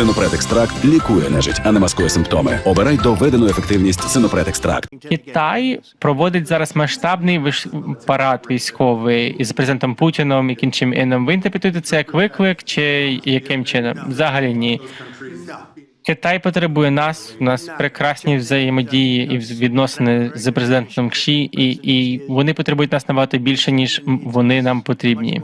Синопред екстракт лікує нежить, а не маскує симптоми. Обирай доведену ефективність Синопред екстракт. Китай проводить зараз масштабний парад військовий із президентом Путіном, яким чим іном. Ви інтерпретуєте це як виклик, чи яким чином? Взагалі ні. Китай потребує нас. У нас прекрасні взаємодії і відносини з президентом Кші, і, і вони потребують нас набагато більше, ніж вони нам потрібні.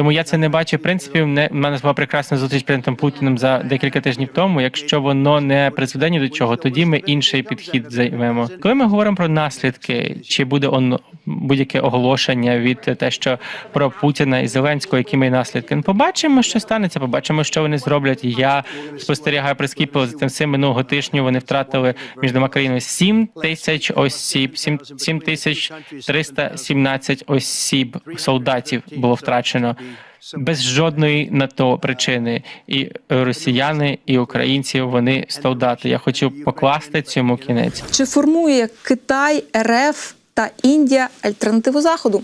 Тому я це не бачу принципів. Не в мене була прекрасна зустріч з президентом Путіним за декілька тижнів тому. Якщо воно не призведе ні до чого, тоді ми інший підхід займемо. Коли ми говоримо про наслідки, чи буде он будь-яке оголошення від те, що про Путіна і Зеленського, які ми наслідки, ну, побачимо, що станеться. Побачимо, що вони зроблять. Я спостерігаю прискіпливо за тим всім минулого тижня. Вони втратили між двома країнами 7 тисяч осіб, 7, 7 тисяч 317 осіб солдатів було втрачено без жодної на то причини. І росіяни, і українці вони солдати. Я хочу покласти цьому кінець. Чи формує Китай, РФ та Індія альтернативу Заходу?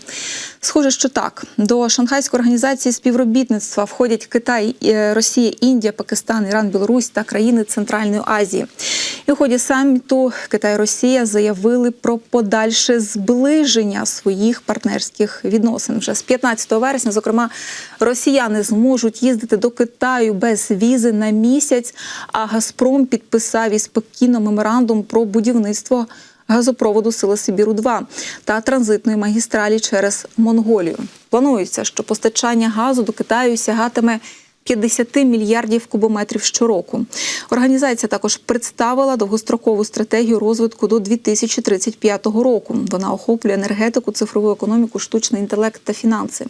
Схоже, що так. До Шанхайської організації співробітництва входять Китай, е, Росія, Індія, Пакистан, Іран, Білорусь та країни Центральної Азії. І у ході саміту Китай Росія заявили про подальше зближення своїх партнерських відносин. Вже з 15 вересня, зокрема, росіяни зможуть їздити до Китаю без візи на місяць. А Газпром підписав і спокійно меморандум про будівництво газопроводу Сила Сибіру 2 та транзитної магістралі через Монголію. Планується, що постачання газу до Китаю сягатиме 50 мільярдів кубометрів щороку. Організація також представила довгострокову стратегію розвитку до 2035 року. Вона охоплює енергетику, цифрову економіку, штучний інтелект та фінанси.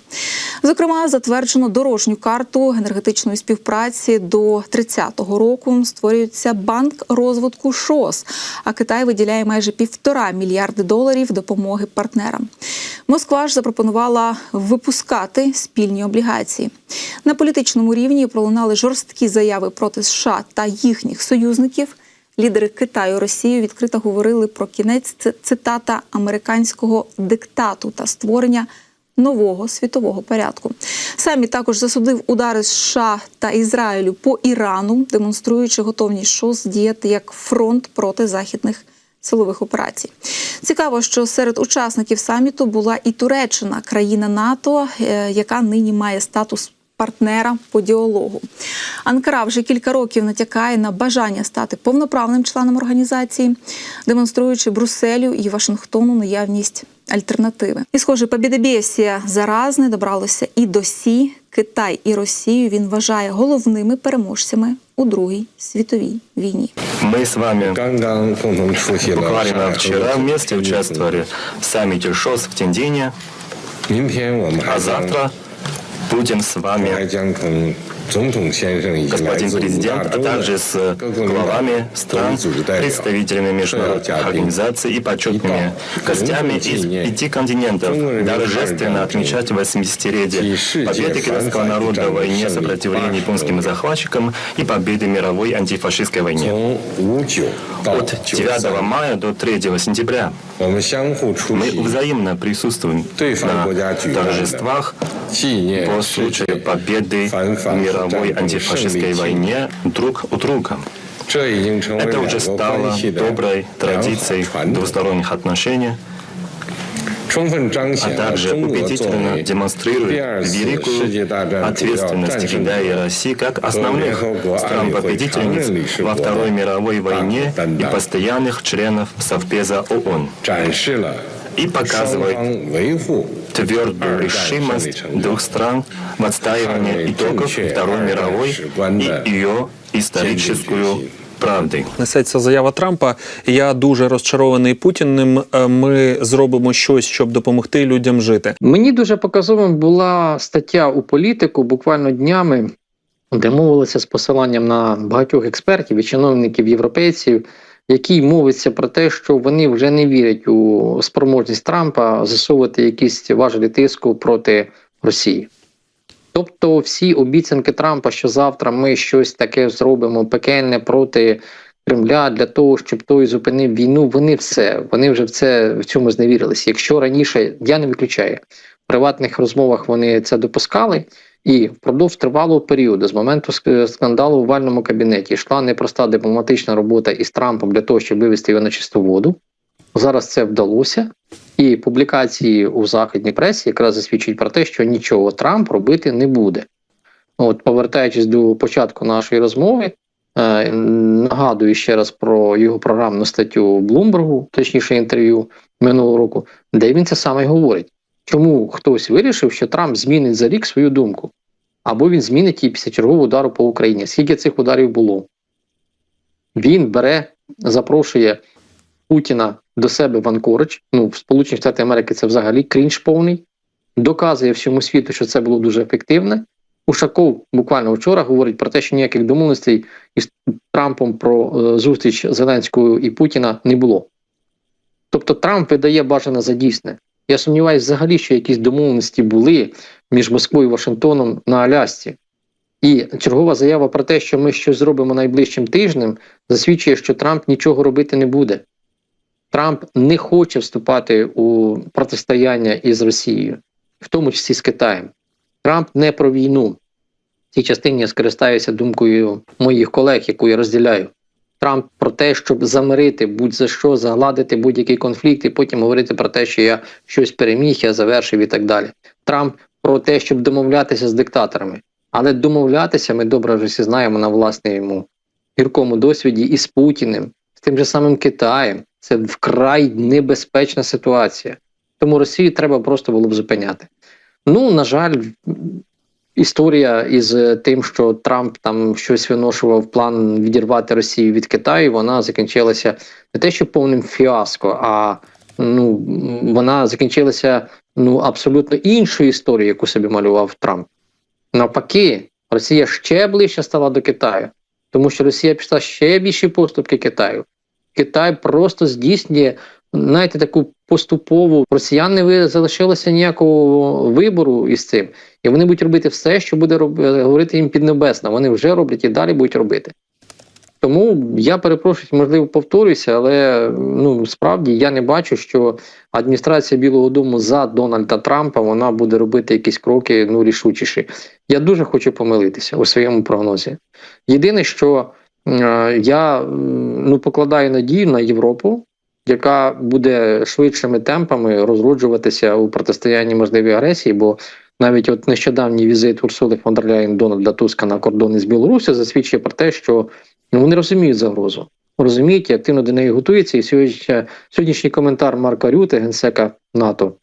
Зокрема, затверджено дорожню карту енергетичної співпраці до 30-го року. Створюється банк розвитку ШОС. А Китай виділяє майже півтора мільярди доларів допомоги партнерам. Москва ж запропонувала випускати спільні облігації на політичному рівні. Пролунали жорсткі заяви проти США та їхніх союзників. Лідери Китаю і Росії відкрито говорили про кінець цитата американського диктату та створення нового світового порядку. Самі також засудив удари США та Ізраїлю по Ірану, демонструючи готовність ШОС діяти як фронт проти західних силових операцій. Цікаво, що серед учасників саміту була і Туреччина, країна НАТО, е, яка нині має статус партнера по діалогу. Анкара вже кілька років натякає на бажання стати повноправним членом організації, демонструючи Брюсселю і Вашингтону наявність альтернативи. І, схоже, побідебєсія заразне добралося і до Сі, Китай і Росію. Він вважає головними переможцями у другій світовій війні. Ми з вами буквально вчера вместе участвовали в саммите ШОС в Тендине, а завтра – Путин с вами, господин президент, а также с главами стран, представителями международных организаций и почетными гостями из пяти континентов торжественно отмечать 80-летие победы китайского народа в войне сопротивления японским захватчикам и победы мировой антифашистской войне. От 9 мая до 3 сентября мы взаимно присутствуем на торжествах по случаю победы в мировой антифашистской войне друг у друга. Это уже стало доброй традицией двусторонних отношений, а также убедительно демонстрирует великую ответственность Китая и России как основных стран-победительниц во Второй мировой войне и постоянных членов Совбеза ООН. И показывает твердую решимость двух стран в отстаивании итогов Второй мировой и ее историческую правды. Несеться заява Трампа. Я дуже розчарований Путіним. Е, Ми зробимо щось, щоб допомогти людям жити. Мені дуже показовим була стаття у політику буквально днями, де мовилося з посиланням на багатьох експертів і чиновників європейців, який мовиться про те, що вони вже не вірять у спроможність Трампа засовувати якісь важелі тиску проти Росії. Тобто всі обіцянки Трампа, що завтра ми щось таке зробимо пекельне проти Кремля для того, щоб той зупинив війну, вони все, вони вже в це в цьому зневірилися. Якщо раніше я не виключаю, в приватних розмовах вони це допускали, І впродовж тривалого періоду, з моменту скандалу в овальному кабінеті, йшла непроста дипломатична робота із Трампом для того, щоб вивести його на чисту воду. Зараз це вдалося, і публікації у західній пресі якраз засвідчують про те, що нічого Трамп робити не буде. От, повертаючись до початку нашої розмови, е, нагадую ще раз про його програмну статтю Блумбергу, точніше інтерв'ю минулого року, де він це саме говорить. Чому хтось вирішив, що Трамп змінить за рік свою думку? Або він змінить її після чергового удару по Україні. Скільки цих ударів було? Він бере, запрошує Путіна до себе в Анкорич. Ну, в Сполучених Штатах Америки це взагалі крінж повний. Доказує всьому світу, що це було дуже ефективне. Ушаков буквально вчора говорить про те, що ніяких домовленостей із Трампом про е, зустріч Зеленського і Путіна не було. Тобто Трамп видає бажане за дійсне. Я сумніваюся взагалі, що якісь домовленості були між Москвою і Вашингтоном на Алясці. І чергова заява про те, що ми щось зробимо найближчим тижнем, засвідчує, що Трамп нічого робити не буде. Трамп не хоче вступати у протистояння із Росією, в тому числі з Китаєм. Трамп не про війну. В цій частині я скористаюся думкою моїх колег, яку я розділяю. Трамп про те, щоб замирити будь-за що, загладити будь-який конфлікт, і потім говорити про те, що я щось переміг, я завершив і так далі. Трамп про те, щоб домовлятися з диктаторами. Але домовлятися ми добре вже всі знаємо на власному гіркому досвіді і з Путіним, з тим же самим Китаєм. Це вкрай небезпечна ситуація. Тому Росію треба просто було б зупиняти. Ну, на жаль, історія із тим, що Трамп там щось виношував план відірвати Росію від Китаю, вона закінчилася не те, що повним фіаско, а ну, вона закінчилася ну, абсолютно іншою історією, яку собі малював Трамп. Навпаки, Росія ще ближче стала до Китаю, тому що Росія пішла ще більші поступки Китаю. Китай просто здійснює, знаєте, таку поступову росіян не залишилося ніякого вибору із цим. І вони будуть робити все, що буде роб... говорити їм піднебесно. Вони вже роблять і далі будуть робити. Тому я перепрошую, можливо, повторюся, але ну справді я не бачу, що адміністрація Білого Дому за Дональда Трампа вона буде робити якісь кроки ну рішучіші. Я дуже хочу помилитися у своєму прогнозі. Єдине, що е, я ну покладаю надію на Європу, яка буде швидшими темпами розроджуватися у протистоянні можливій агресії, бо навіть от нещодавній візит Урсули фон дер Ляєн Дональда Туска на кордони з Білорусі засвідчує про те, що ну, вони розуміють загрозу, розуміють активно до неї готуються. І сьогодні, сьогоднішній коментар Марка Рюте, генсека НАТО,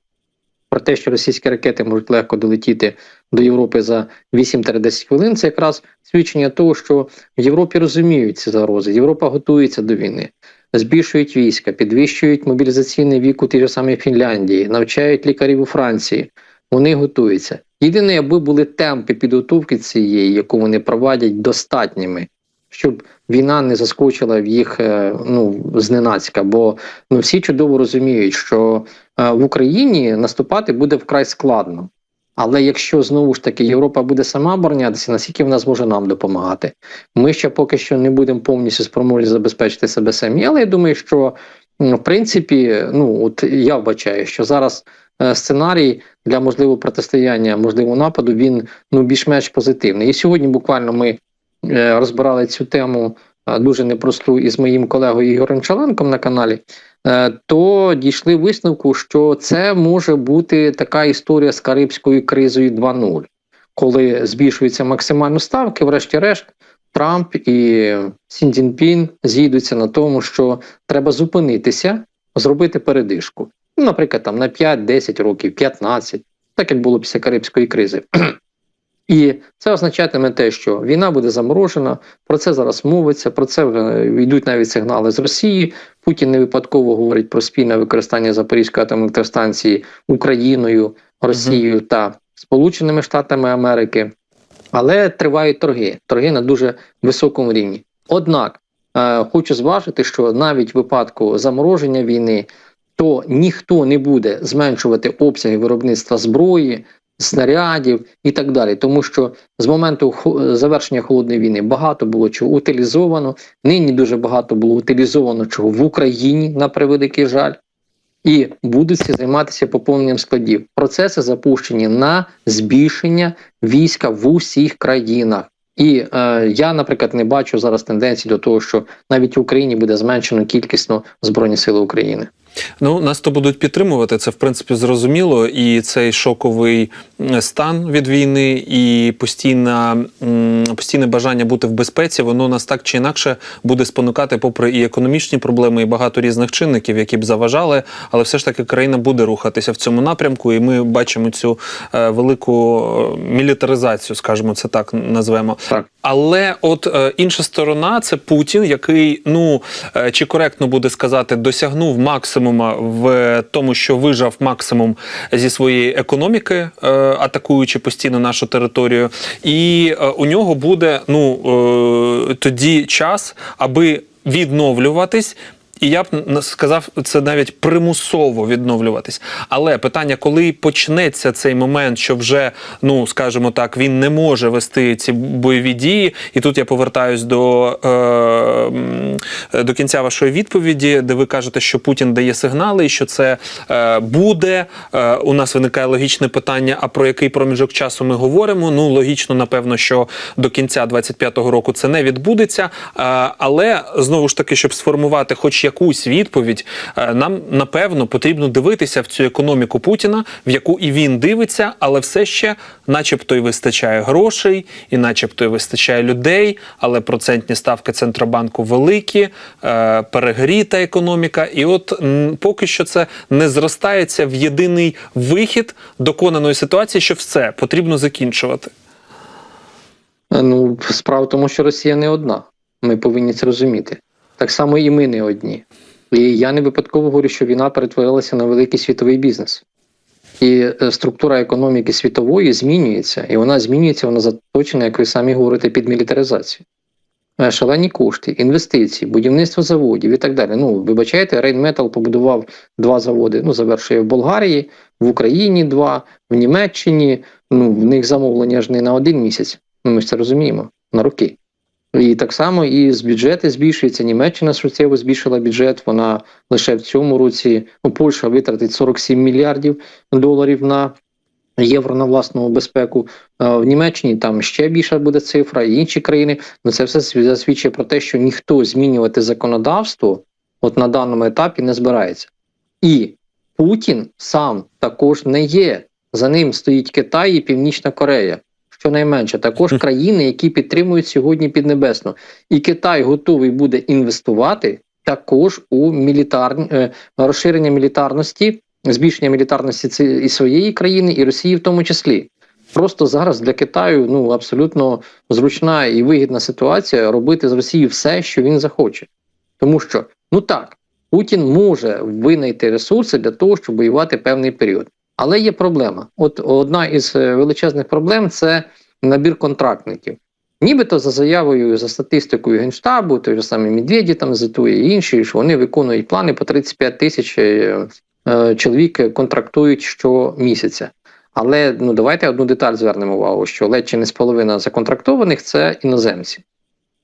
про те, що російські ракети можуть легко долетіти до Європи за 8-10 хвилин, це якраз свідчення того, що в Європі розуміють ці загрози. Європа готується до війни, збільшують війська, підвищують мобілізаційний вік у тій же самій Фінляндії, навчають лікарів у Франції. Вони готуються. Єдине, аби були темпи підготовки цієї, яку вони проводять, достатніми, щоб війна не заскочила в їх е, ну зненацька. Бо ну всі чудово розуміють, що е, в Україні наступати буде вкрай складно. Але якщо знову ж таки Європа буде сама оборонятися, наскільки вона зможе нам допомагати? Ми ще поки що не будемо повністю спроможні забезпечити себе самі. Але я думаю, що в принципі, ну от я вбачаю, що зараз е, сценарій для можливого протистояння, можливого нападу, він ну більш-менш позитивний. І сьогодні буквально ми розбирали цю тему е, дуже непросту із моїм колегою Ігорем Чаленком на каналі. е, То дійшли висновку, що це може бути така історія з карибською кризою 2.0, коли збільшуються максимально ставки, врешті-решт, Трамп і Сін Цзіньпін зійдуться на тому, що треба зупинитися, зробити передишку. Наприклад, там на 5-10 років, 15, так як було після Карибської кризи. І це означатиме те, що війна буде заморожена, про це зараз мовиться, про це йдуть навіть сигнали з Росії. Путін не випадково говорить про спільне використання Запорізької атомної електростанції Україною, Росією та Сполученими Штатами Америки. Але тривають торги, торги на дуже високому рівні. Однак е, хочу зважити, що навіть в випадку замороження війни, то ніхто не буде зменшувати обсяги виробництва зброї, снарядів і так далі. Тому що з моменту завершення холодної війни багато було чого утилізовано. Нині дуже багато було утилізовано чого в Україні, на превеликий жаль. і будуть займатися поповненням складів. Процеси запущені на збільшення війська в усіх країнах. І е, я, наприклад, не бачу зараз тенденції до того, що навіть в Україні буде зменшено кількісно збройні сили України. Ну, нас то будуть підтримувати. Це в принципі зрозуміло. І цей шоковий стан від війни, і постійна, постійне бажання бути в безпеці, воно нас так чи інакше буде спонукати, попри і економічні проблеми, і багато різних чинників, які б заважали. Але все ж таки країна буде рухатися в цьому напрямку, і ми бачимо цю е, велику е, мілітаризацію, скажімо, це так назвемо. Так. Але от е, інша сторона це Путін, який, ну е, чи коректно буде сказати, досягнув максимума в тому, що вижав максимум зі своєї економіки, е, атакуючи постійно нашу територію. І е, у нього буде ну е, тоді час, аби відновлюватись. І я б сказав, це навіть примусово відновлюватись. Але питання, коли почнеться цей момент, що вже, ну скажімо так, він не може вести ці бойові дії. І тут я повертаюсь до, е, до кінця вашої відповіді, де ви кажете, що Путін дає сигнали, і що це е, буде. Е, у нас виникає логічне питання: а про який проміжок часу ми говоримо? Ну логічно, напевно, що до кінця 25-го року це не відбудеться. Е, але знову ж таки, щоб сформувати хоч якусь відповідь, е, нам напевно потрібно дивитися в цю економіку Путіна, в яку і він дивиться, але все ще, начебто, й вистачає грошей, і начебто й вистачає людей, але процентні ставки центробанку великі, е, перегріта економіка. І от поки що це не зростається в єдиний вихід доконаної ситуації, що все потрібно закінчувати. Е, Ну, справа в тому, що Росія не одна. Ми повинні це розуміти. Так само і ми не одні. І я не випадково говорю, що війна перетворилася на великий світовий бізнес. І е, структура економіки світової змінюється, і вона змінюється, вона заточена, як ви самі говорите, під мілітаризацію. Е, Шалені кошти, інвестиції, будівництво заводів і так далі. Ну, вибачайте, Рейнметал побудував два заводи. Ну, завершує в Болгарії, в Україні два, в Німеччині. Ну, в них замовлення ж не на один місяць. Ну, ми ж це розуміємо, на роки. І так само і з бюджети збільшується. Німеччина суттєво збільшила бюджет. Вона лише в цьому році ну, Польща витратить 47 мільярдів доларів на євро на власну безпеку. В Німеччині там ще більша буде цифра, і інші країни. Ну це все засвідчує про те, що ніхто змінювати законодавство от на даному етапі не збирається. І Путін сам також не є. За ним стоїть Китай і Північна Корея. Щонайменше, також країни, які підтримують сьогодні Піднебесну. І Китай готовий буде інвестувати також у мілітар... е, розширення мілітарності, збільшення мілітарності і своєї країни, і Росії в тому числі. Просто зараз для Китаю ну абсолютно зручна і вигідна ситуація робити з Росії все, що він захоче. Тому що, ну так, Путін може винайти ресурси для того, щоб воювати певний період. Але є проблема. От одна із е, величезних проблем це набір контрактників. Нібито за заявою, за статистикою Генштабу, той же самий Медведі там зитує і інші, що вони виконують плани по 35 тисяч е, е, чоловік контрактують щомісяця. Але ну давайте одну деталь звернемо увагу, що ледь чи не з половина законтрактованих це іноземці.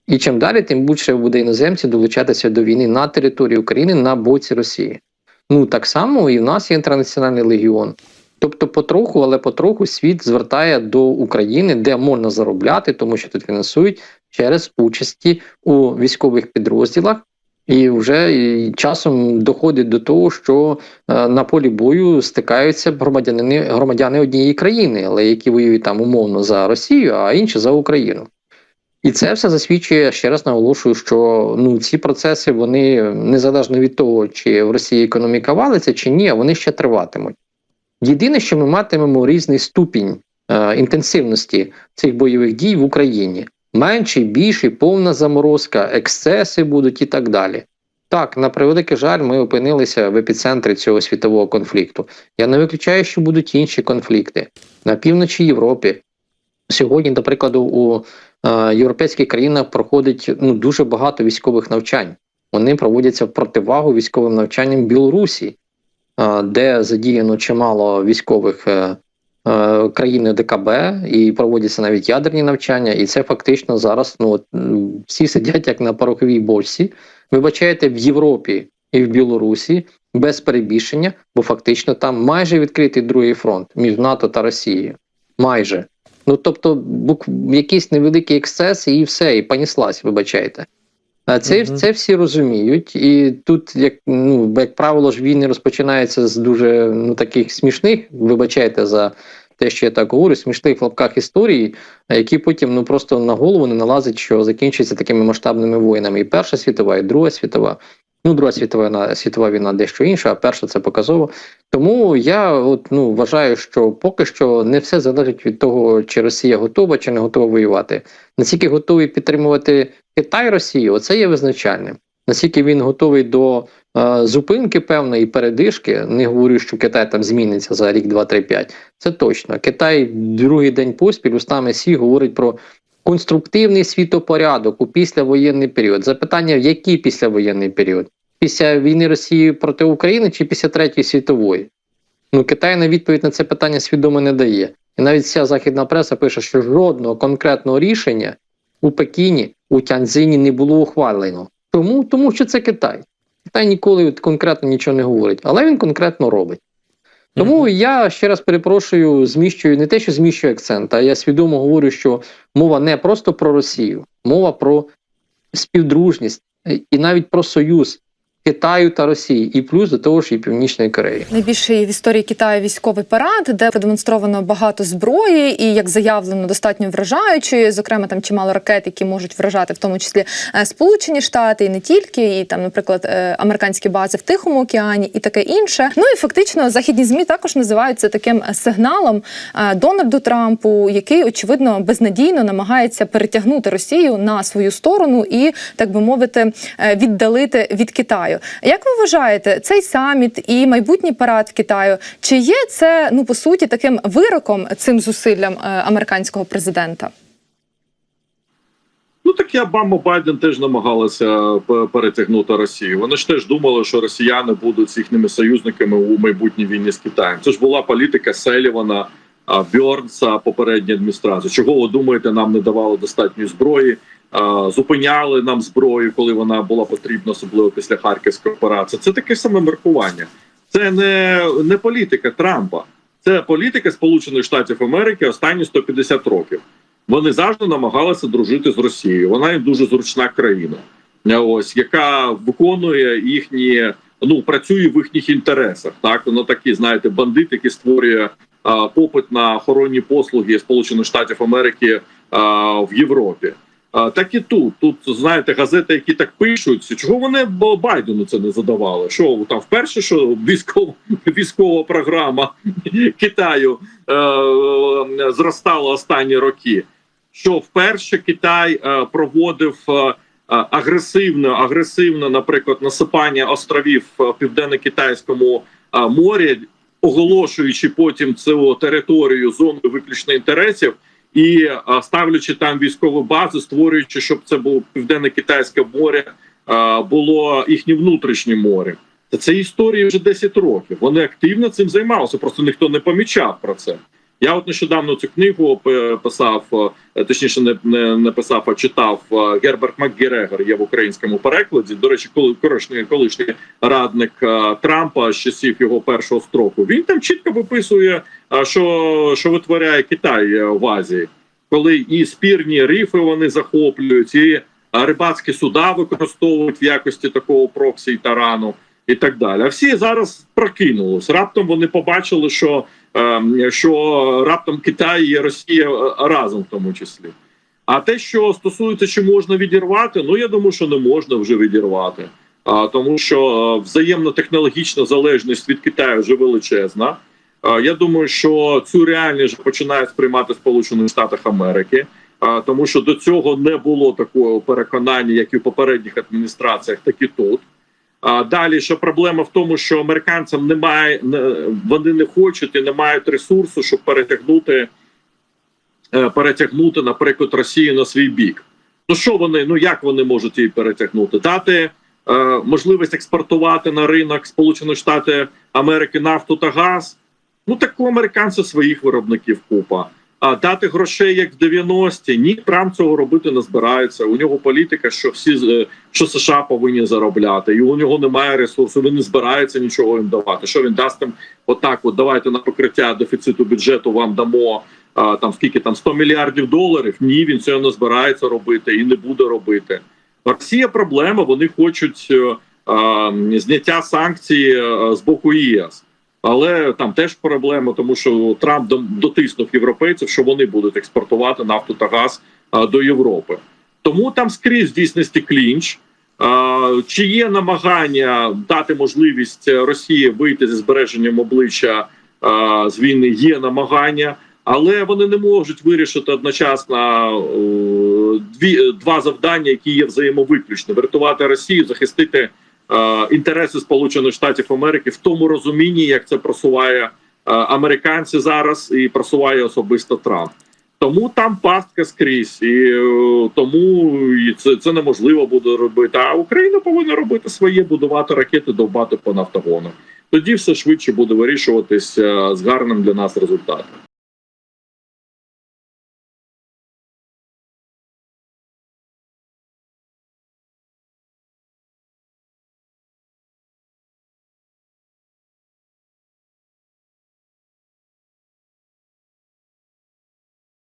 І чим далі, тим більше буде іноземці долучатися до війни на території України на боці Росії. Ну так само і в нас є інтернаціональний легіон. Тобто, потроху, але потроху світ звертає до України, де можна заробляти, тому що тут фінансують через участі у військових підрозділах. І вже часом доходить до того, що е, на полі бою стикаються громадяни, громадяни однієї країни, але які воюють там умовно за Росію, а інші за Україну. І це все засвідчує, ще раз наголошую, що ну ці процеси вони незалежно від того, чи в Росії економіка валиться, чи ні, вони ще триватимуть. Єдине, що ми матимемо різний ступінь е, інтенсивності цих бойових дій в Україні. Менший, більший, повна заморозка, ексцеси будуть і так далі. Так, на превеликий жаль, ми опинилися в епіцентрі цього світового конфлікту. Я не виключаю, що будуть інші конфлікти на півночі Європи. Сьогодні, до прикладу, у європейських країнах проходить ну, дуже багато військових навчань. Вони проводяться в противагу військовим навчанням Білорусі, е, де задіяно чимало військових е, е, країни ДКБ і проводяться навіть ядерні навчання. І це фактично зараз ну, всі сидять як на пороховій бочці. Вибачаєте, в Європі і в Білорусі без перебільшення, бо фактично там майже відкритий другий фронт між НАТО та Росією. Майже. Ну тобто, бук... якийсь невеликий ексцес, і все, і поніслась, вибачайте. А це, Мгм. це всі розуміють, і тут, як ну як правило, ж війни розпочинаються з дуже ну таких смішних, вибачайте за те, що я так говорю, смішних в лапках історії, які потім ну просто на голову не налазять, що закінчуються такими масштабними воїнами. І Перша світова, і Друга світова. Ну, Друга світова війна, світова війна дещо інша, а перша це показово. Тому я от ну вважаю, що поки що не все залежить від того, чи Росія готова, чи не готова воювати. Наскільки готовий підтримувати Китай Росію, оце є визначальним. Наскільки він готовий до е, зупинки певної передишки, не говорю, що Китай там зміниться за рік, два, три, п'ять. Це точно. Китай другий день поспіль устами Сі говорить про конструктивний світопорядок у післявоєнний період. Запитання: в який післявоєнний період? Після війни Росії проти України чи після Третьої світової? Ну, Китай на відповідь на це питання свідомо не дає. І навіть вся західна преса пише, що жодного конкретного рішення у Пекіні, у Тяньцзині не було ухвалено. Тому, тому що це Китай. Китай ніколи конкретно нічого не говорить, але він конкретно робить. Тому я ще раз перепрошую, зміщую не те, що зміщую акцент, а я свідомо говорю, що мова не просто про Росію, мова про співдружність і навіть про союз Китаю та Росії, і плюс до того ж і Північної Кореї. Найбільший в історії Китаю військовий парад, де продемонстровано багато зброї, і як заявлено, достатньо вражаючої. Зокрема, там чимало ракет, які можуть вражати, в тому числі е, Сполучені Штати, і не тільки, і там, наприклад, е, американські бази в Тихому океані, і таке інше. Ну і фактично західні змі також називають це таким сигналом е, Дональду Трампу, який очевидно безнадійно намагається перетягнути Росію на свою сторону і, так би мовити, віддалити від Китаю. Як ви вважаєте, цей саміт і майбутній парад в Китаю, чи є це ну по суті таким вироком цим зусиллям е, американського президента? Ну так і Обама Байден теж намагалися перетягнути Росію. Вони ж теж думали, що росіяни будуть їхніми союзниками у майбутній війні з Китаєм. Це ж була політика Селівана, Бьорнса попередньої адміністрації. Чого ви думаєте, нам не давали достатньої зброї? Зупиняли нам зброю, коли вона була потрібна, особливо після Харківської операції. Це таке саме маркування. Це не, не політика Трампа, це політика Сполучених Штатів Америки останні 150 років. Вони завжди намагалися дружити з Росією. Вона є дуже зручна країна, ось яка виконує їхні, ну працює в їхніх інтересах. Так воно такі, знаєте, бандит, який створює а, попит на охоронні послуги Сполучених Штатів Америки а, в Європі. Так і тут. Тут знаєте, газети, які так пишуть, чого вони Байдену це не задавали? Що там вперше, що військова військова програма Китаю е, зростала останні роки? Що вперше Китай е, проводив е, агресивно, агресивно, наприклад, насипання островів е, в південно-китайському е, морі, оголошуючи потім цю територію зоною виключно інтересів і е, ставлячи там військову базу, створюючи, щоб це було південне китайське море, е, було їхнє внутрішнє море. Та це історії вже 10 років. Вони активно цим займалися, просто ніхто не помічав про це. Я от нещодавно цю книгу писав, е, точніше, не, не, не писав, а читав е, Герберт МакГерегор є в українському перекладі. До речі, коли колишній, колишній радник е, Трампа з часів його першого строку. Він там чітко виписує, що, що витворяє Китай в Азії, коли і спірні рифи вони захоплюють, і рибацькі суда використовують в якості такого проксі і тарану. І так далі. А всі зараз прокинулись. Раптом вони побачили, що, що раптом Китай і Росія е, разом в тому числі. А те, що стосується, чи можна відірвати, ну я думаю, що не можна вже відірвати. А, тому що е, взаємна технологічна залежність від Китаю вже величезна. Я думаю, що цю реальність вже починають сприймати Сполучені Штати Америки. Тому що до цього не було такого переконання, як і в попередніх адміністраціях, так і тут. Далі що проблема в тому, що американцям немає, вони не хочуть і не мають ресурсу, щоб перетягнути, е, перетягнути, наприклад, Росію на свій бік. Ну що вони, ну як вони можуть її перетягнути? Дати е, можливість експортувати на ринок Сполучених Штатів Америки нафту та газ. Ну так у американців своїх виробників купа. Дати грошей як в 90-ті. Ні, Трамп цього робити не збирається. У нього політика, що всі е, що США повинні заробляти, і у нього немає ресурсу. Він не збирається нічого їм давати. Що він дасть їм отак? От давайте на покриття дефіциту бюджету вам дамо. Там скільки там 100 мільярдів доларів. Ні, він цього не збирається робити і не буде робити. Росія проблема. Вони хочуть е, а, зняття санкцій е, з боку ЄС. Але там теж проблема, тому що Трамп дотиснув європейців, що вони будуть експортувати нафту та газ до Європи. Тому там скрізь в дійсності клінч. Чи є намагання дати можливість Росії вийти зі збереженням обличчя з війни? Є намагання, але вони не можуть вирішити одночасно дві два завдання, які є взаємовиключні: врятувати Росію, захистити інтереси Сполучених Штатів Америки в тому розумінні, як це просуває е, американці зараз, і просуває особисто Трамп. Тому там пастка скрізь, і е, тому і це, це неможливо буде робити. А Україна повинна робити своє, будувати ракети, довбати по нафтогону. Тоді все швидше буде вирішуватись е, з гарним для нас результатом.